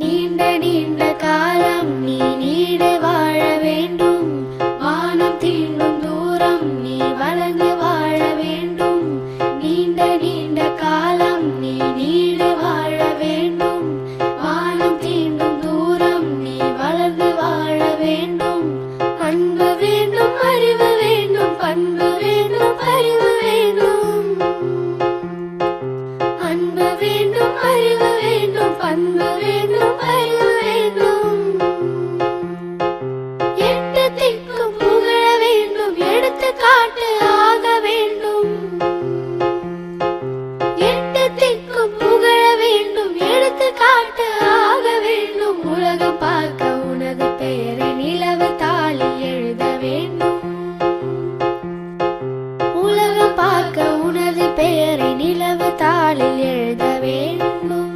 நீண்ட நீண்ட அறிவு வேண்டும் பண்பு வேண்டும் அறிவு வேண்டும். எட்டு திக்கும் புகழ வேண்டும் எடுத்துக்காட்டு ஆக வேண்டும். எட்டு புகழ வேண்டும் ஆக வேண்டும். பார்க்க உனது பெயரை நிலவு தாளில் எழுத வேண்டும். பார்க்க உனது பெயரை நிலவு தாளில் எழுத வேண்டும்